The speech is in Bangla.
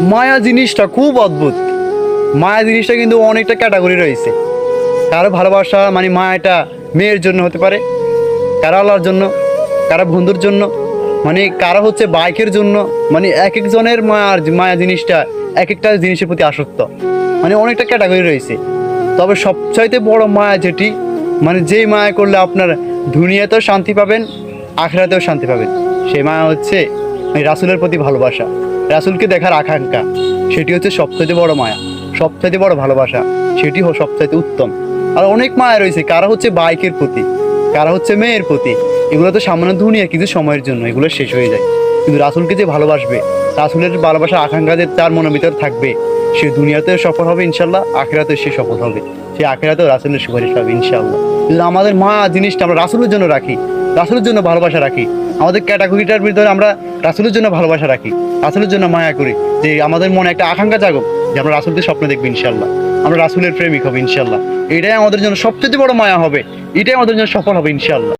মায়া জিনিসটা খুব অদ্ভুত। মায়া জিনিসটা কিন্তু অনেকটা ক্যাটাগরি রয়েছে। কারও ভালোবাসা মানে মায়াটা মেয়ের জন্য হতে পারে, কারও আল্লাহর জন্য, কারও বন্ধুর জন্য মানে কারও হচ্ছে বাইকের জন্য মানে এক একজনের মায়ার মায়া জিনিসটা এক একটা জিনিসের প্রতি আসক্ত। মানে অনেকটা ক্যাটাগরি রয়েছে। তবে সবচাইতে বড় মায়া যেটি মানে যেই মায়া করলে আপনার দুনিয়াতেও শান্তি পাবেন আখড়াতেও শান্তি পাবেন, সেই মায়া হচ্ছে রাসুলের প্রতি ভালোবাসা। রাসুলকে দেখার আকাঙ্ক্ষা, সেটি হচ্ছে সবচাইতে বড় মায়া, সবচাইতে বড় ভালোবাসা, সেটি হো সবচাইতে উত্তম। আর অনেক মায়া রয়েছে, কারা হচ্ছে বাইকের প্রতি, কারা হচ্ছে মেয়ের প্রতি, এগুলো তো সামান্য দুনিয়া কিছু সময়ের জন্য, এগুলো শেষ হয়ে যায়। কিন্তু রাসুলকে যে ভালোবাসবে, রাসুলের ভালোবাসা আকাঙ্ক্ষা যে তার মনের ভিতর থাকবে, সে দুনিয়াতেও সফল হবে ইনশাল্লাহ আখেরাতেও সে সফল হবে। সে আখেরাতেও রাসুলের সুপারিশ পাবে ইনশাল্লাহ আমাদের মা জিনিসটা আমরা রাসুলের জন্য রাখি, রাসুলের জন্য ভালোবাসা রাখি। আমাদের ক্যাটাগরিটার ভিতরে আমরা রাসুলের জন্য ভালোবাসা রাখি, রাসুলের জন্য মায়া করি, যে আমাদের মনে একটা আকাঙ্ক্ষা জাগুক যে আমরা রাসুলকে স্বপ্ন দেখব ইনশাল্লাহ আমরা রাসুলের প্রেমিক হব ইনশাল্লাহ এটাই আমাদের জন্য সবচেয়ে বড় মায়া হবে, এটাই আমাদের জন্য সফল হবে ইনশাল্লাহ